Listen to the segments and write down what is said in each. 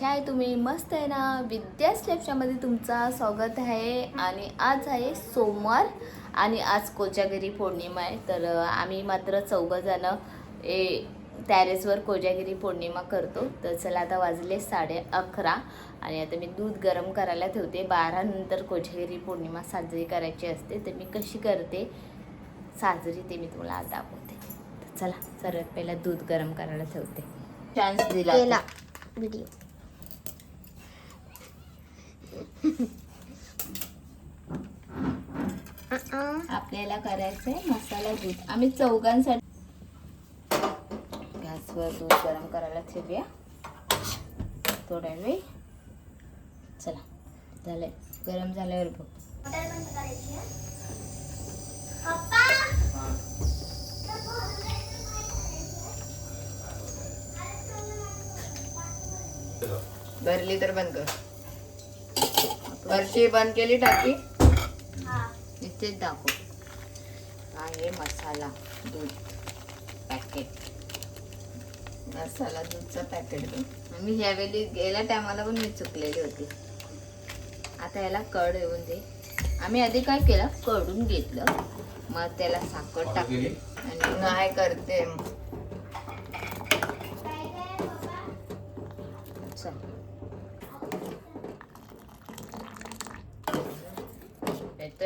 कशा आहे? तुम्ही मस्त आहे ना? विद्या स्लॅपच्यामध्ये तुमचा स्वागत आहे. आणि आज आहे सोमवार आणि आज कोजागिरी पौर्णिमा आहे. तर आम्ही मात्र चौघंजणं ए टॅरेसवर कोजागिरी पौर्णिमा करतो. तर चला आता वाजले साडे अकरा आणि आता मी दूध गरम करायला ठेवते. बारा नंतर कोजागिरी पौर्णिमा साजरी करायची असते. तर मी कशी करते? साजरी ते मी तुम्हाला आज दाखवते. तर चला सर्वात पहिला दूध गरम करायला ठेवते. चान्स दिला व्हिडिओ आपल्याला करायचंय मसाला दूध. आम्ही चौघांसाठी गॅसवर दूध गरम करायला ठेवूया. थोडा वेळ. चला झालंय. गरम झाल्यावर बघ. भरली तर बंद कर. वरची बंद केली टाकी? इथेच दाखव. आहे मसाला दूध पॅकेट मसाला दूधचं पॅकेट मी ह्यावेळी गेल्या टायमाला पण मी चुकलेली होती. आता याला कड येऊन दे. आम्ही आधी काय केलं? कडून घेतलं. मग त्याला साखर टाकली. आणि नाही करते. चल.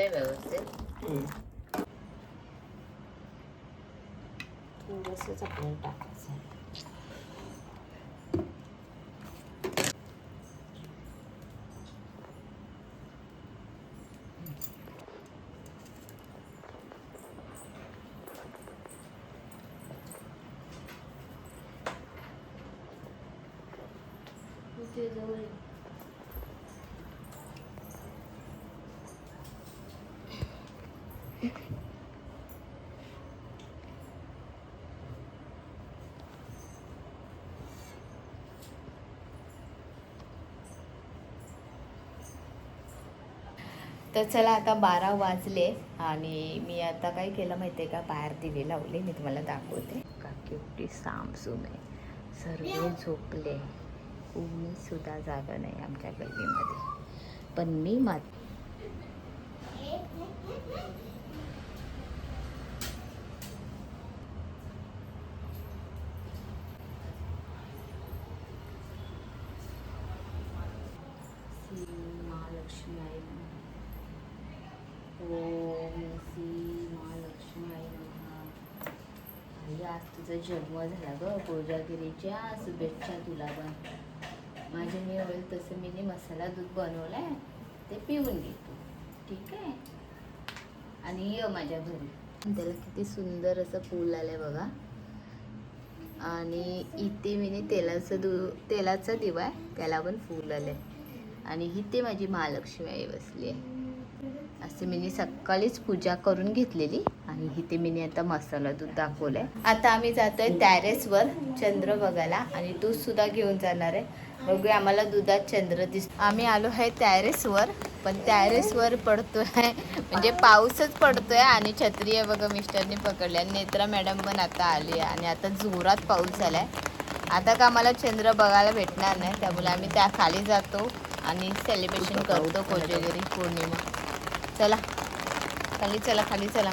येतोय व्यवस्थित थोडंसंच आपल्याला टाकायचं आहे. इथे जवळ ये. तर चला आता बारा वाजले आणि मी आता काय केलं माहिती आहे का? बाहेर दिवे लावले मी तुम्हाला दाखवते. का केवढी सामसूम आहे. सर्व झोपले. कोणी सुद्धा जागा नाही आमच्या गल्लीमध्ये. पण मी मात्र श्री महालक्ष्मी आई नमः. ओम श्री महालक्ष्मी आई नमः. आई आज तुझा जन्म झाला ग कोजागिरीच्या शुभेच्छा तुला पण. माझ्याने होईल तसं मी मसाला दूध बनवलाय ते पिऊन घेतो. ठीक आहे? आणि ये माझ्या घरी. त्याला किती सुंदर असं फूल आलंय बघा. आणि इथे मी तेलाचं दू तेलाचा दिवा आहे त्याला पण फूल आलंय. आणि इथे माझी महालक्ष्मी आई बसली आहे. असे मी सकाळीच पूजा करून घेतलेली आणि इथे मी आता मसाला दूध दाखवलंय. आता आम्ही जातोय टॅरेसवर चंद्र बघायला आणि दूध सुद्धा घेऊन जाणार आहे. बघूया आम्हाला दुधात चंद्र दिस आम्ही आलो आहे टॅरेसवर पण टॅरेसवर पडतोय. म्हणजे पाऊसच पडतोय आणि छत्री आहे बघा मिस्टरने पकडली आणि नेत्रा मॅडम पण आता आली आहे आणि आता जोरात पाऊस झालाय. आता का आम्हाला चंद्र बघायला भेटणार नाही त्यामुळे आम्ही त्या खाली जातो आणि सेलिब्रेशन करतो कोजागिरी पौर्णिमा. चला. खाली चला खाली चला.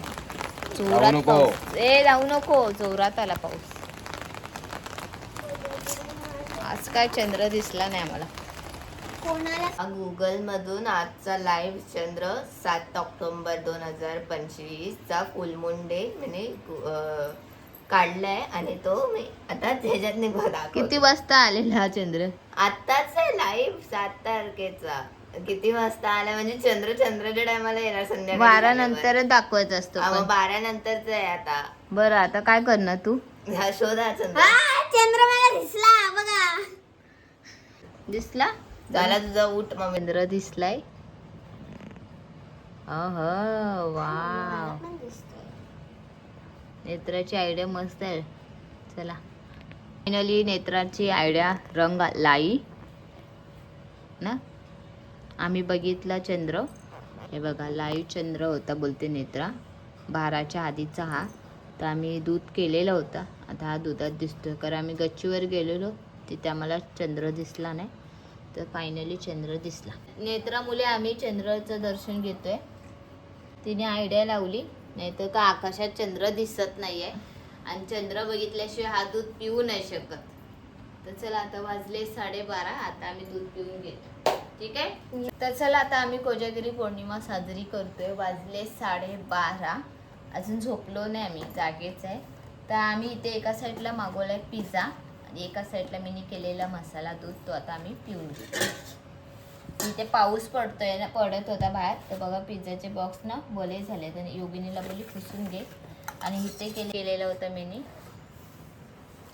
जोरात नको. पाऊस. ए जाऊ नको. जोरात आला पाऊस. आज काय चंद्र दिसला नाही आम्हाला. कोणाला? गुगल मधून आजचा लाईव्ह चंद्र सात ऑक्टोबर दोन हजार पंचवीस चा फुलमून डे म्हणजे अं, काढलाय आणि तो मी आता त्याच्यात निघा किती वाजता आलेला हा चंद्र? आताच आहे लाईव्ह सात तारखेचा. किती वाजता आला? म्हणजे चंद्र चंद्राच्या टायमाला येणार संध्याकाळी बारा. नंतर दाखवत असतो पण. बारा नंतरच आहे आता. बरं आता काय करणार तू? हा शोधा चंद्र. हा चंद्र मला दिसला बघा. दिसला? झाला तुझा उठ मग चंद्र दिसलाय. अह वा पण दिसतोय. नेत्राची आयडिया मस्त आहे. चला. फायनली नेत्राची आयडिया रंग लाई. ना? आम्ही बघितला चंद्र. हे बघा लाईव्ह चंद्र होता बोलते नेत्रा. बाराच्या आधीचा हा. तर आम्ही दूध केलेला होता. आता हा दुधात दिसतो कारण आम्ही गच्चीवर गेलेलो. तिथे आम्हाला चंद्र दिसला नाही. तर फायनली चंद्र दिसला. नेत्रा मुले आम्ही चंद्राचं दर्शन घेतोय. तिने आयडिया लावली. नाही तर का आकाशात चंद्र दिसत नाही आहे आणि चंद्र बघितल्याशिवाय हा दूध पिऊ नाही शकत. तर चला आता वाजले साडेबारा. आता आम्ही दूध पिऊन घेतो. ठीक आहे? तर चला आता आम्ही कोजागिरी पौर्णिमा साजरी करतोय. वाजले साडेबारा. अजून झोपलो नाही आम्ही जागेच आहे. तर आम्ही इथे एका साईडला मागवलाय पिझ्झा आणि एका साईडला मी केलेला मसाला दूध तो आता आम्ही पिऊन घेतो इथे पाऊस पडतोय ना पडत होता बाहेर. तर बघा पिझ्झाचे बॉक्स ना बोले झाले तर योगिनीला बोली पुसून घे. आणि इथे केलेलं होतं मी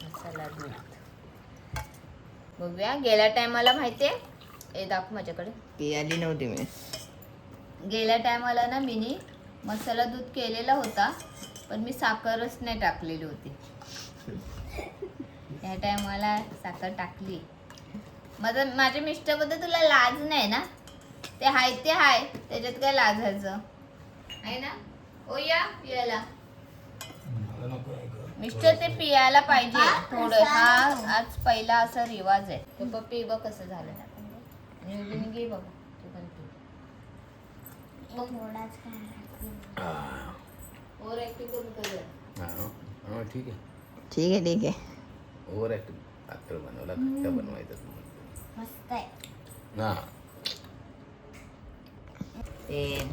मसाला दूध. बघूया गेल्या टायमाला माहितीये? हे दाखव माझ्याकडे. ती आली नव्हती मी. गेल्या टायमाला ना मीनी मसाला दूध केलेला होता पण मी साखरच नाही टाकलेली होती. त्या टायमाला साखर टाकली. माझं माझ्या मिस्टरबद्दल तुला लाज नाही ना? ते हाय ते हाय. त्याच्यात काय लाजायचं? आहे ना? ओ या पियाला मिस्टर ते पियाला पाहिजे. थोडं. हा आज पहिला असा रिवाज आहे. पप्पी बघ कसं झालं? योगिनी घे तू पण. ओव्हर ऍक्टिंग करून कर हा ठीक आहे. ठीक आहे ठीक आहे. ओव्हर ॲक्टिंग पात्र बनवला खट्टा बनवायचा तुम्हाला मस्त आहे. हा. टेन.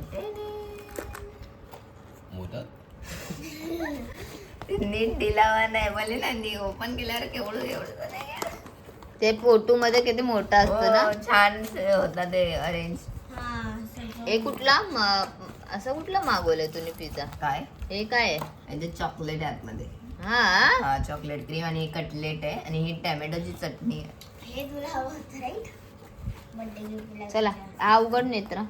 मोदक नीट दिलावा नाही. बोले ना नी ओपन केल्यावर केवढं एवढं नाही. आहे. ते फोटो मध्ये किती मोठा असतो ना? हो, छान होता ते अरेंज हा कुठला म- असं कुठला मागवलंय तुम्ही पिझ्झा? काय? हे काय आहे? आणि चॉकलेट आहे आतमध्ये. हा? हा चॉकलेट क्रीम आणि कटलेट आहे आणि ही टॅमॅटोची चटणी आहे. हे तुला हवं होतं राईट बर्थडे गिफ्टला चला हा उघड नेत्रा.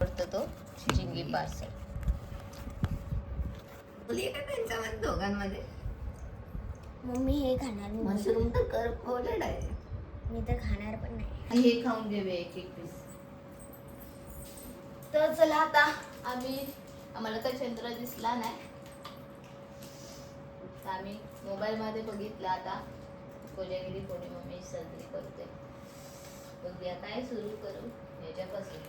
करतो तो? चिंगी पार्सल. बोलली मम्मी हे खाणार मी मशरूम तर कर कोलेट आहे. मी तर खाणार पण नाही. हे खाऊन घेऊया एक एक पीस तर चला आता आम्ही आम्हाला तर चंद्र दिसला नाही. तर आम्ही मोबाईल मध्ये बघितलं आता. कोजागिरी पौर्णिमा मी साजरी करते. बघूया काय सुरू करू. ह्याच्यापासून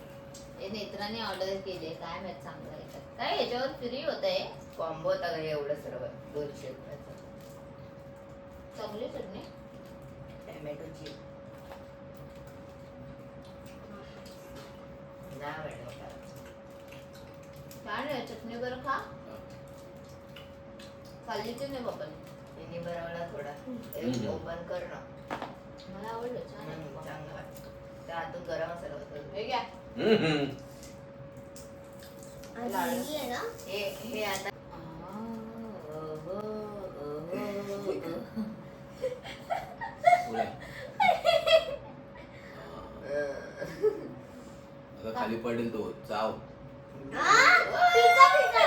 हे नेत्राने ऑर्डर केले काय माहीत चांगलं काय ह्याच्यावर फ्री होत आहे कॉम्बो होता का एवढं सर्व? दोनशे रुपयाचं. चांगली चटणी. टॅमॅटोची. छान आहे चटणी बरं खा. खाल्लीच नाही बाबा बनवला थोडा. ओपन कर ना. मला आवडलं छान आहे. चांगलं त्या आतून गरम मसाला होता हे घ्या. ही हे हे आता आता खाली पडेल तो. चाव पिझ्झा पिझ्झा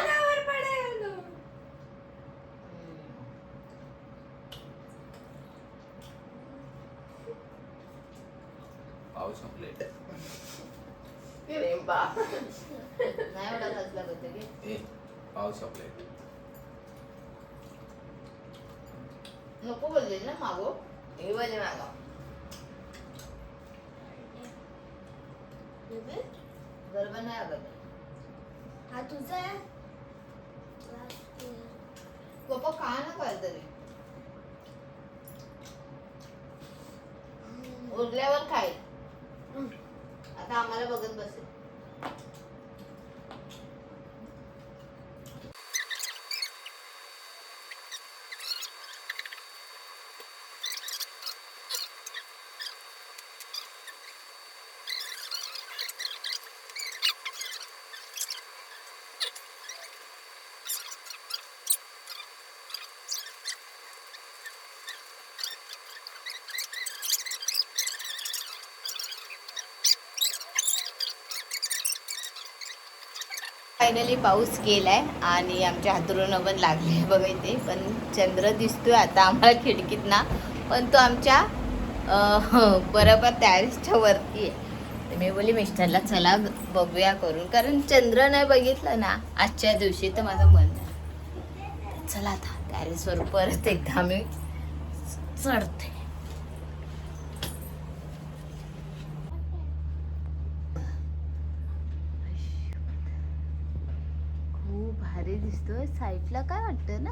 पाव चॉकलेट क्रीम पा नाही एवढा खास लागत आहे की ए नको बोलले ना मागो. हे बोले मागा गरबा नाही लागत हा तुझा आहे? पप्पा खा ना काहीतरी. उरल्यावर खाईल. आता आम्हाला बघत बसेल. फायनली पाऊस गेलाय आणि आमच्या हातरून पण लागले बघा इथे. पण चंद्र दिसतोय आता आम्हाला खिडकीत ना. पण तो आमच्या बरोबर टॅरिसच्या वरती आहे. तर मी बोली मिस्टरला चला बघूया करून. कारण चंद्र नाही बघितलं ना आजच्या दिवशी तर माझं मन चला आता टॅरिसवर परत एकदा आम्ही चढते खूप भारी दिसतोय. साईडला काय वाटतं ना?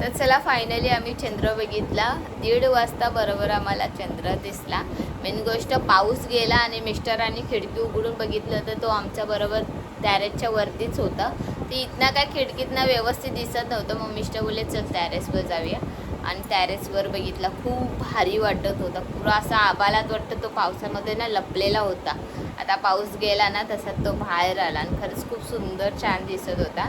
तर चला फायनली आम्ही चंद्र बघितला दीड वाजता बरोबर आम्हाला चंद्र दिसला. मेन गोष्ट पाऊस गेला आणि मिस्टरांनी खिडकी उघडून बघितलं तर तो आमच्या बरोबर टॅरेसच्या वरतीच होता. ते इथनं काय खिडकीतनं व्यवस्थित दिसत नव्हतं. मग मिस्टर बोलले चल टॅरेसवर जाऊया. आणि टॅरेसवर बघितला खूप भारी वाटत होता. पुरा असा आबालात वाटतं तो पावसामध्ये ना लपलेला होता. आता पाऊस गेला ना तसा तो बाहेर आला आणि खरंच खूप सुंदर छान दिसत होता.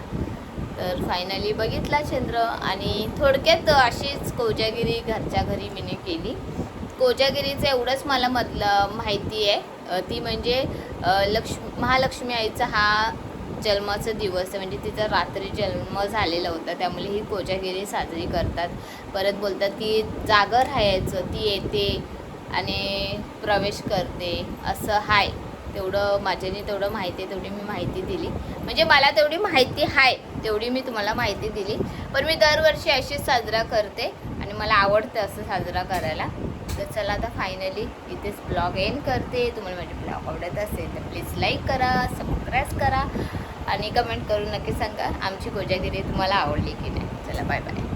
तर फायनली बघितला चंद्र आणि थोडक्यात अशीच कोजागिरी घरच्या घरी मीने केली. कोजागिरीचं एवढंच मला मधलं माहिती आहे. ती म्हणजे लक्ष्मी महालक्ष्मी आईचा हा जन्माचा दिवस आहे. म्हणजे तिचा रात्री जन्म झालेला होता. त्यामुळे ही कोजागिरी साजरी करतात. परत बोलतात की जागर राहायचं ती येते आणि प्रवेश करते. असं हाय. तेवढं माझ्याने तेवढं माहिती आहे तेवढी मी माहिती दिली. म्हणजे मला तेवढी माहिती आहे तेवढी मी तुम्हाला माहिती दिली. पण मी दरवर्षी अशीच साजरा करते आणि मला आवडतं असं साजरा करायला. तर चला आता फायनली इथेच ब्लॉग एंड करते. तुम्हाला माझे ब्लॉग आवडत असेल तर प्लीज लाईक करा सबस्क्राईब करा. आणि कमेंट करून नक्की सांगा. आमची कोजागिरी तुम्हाला आवडली की नाही. चला बाय बाय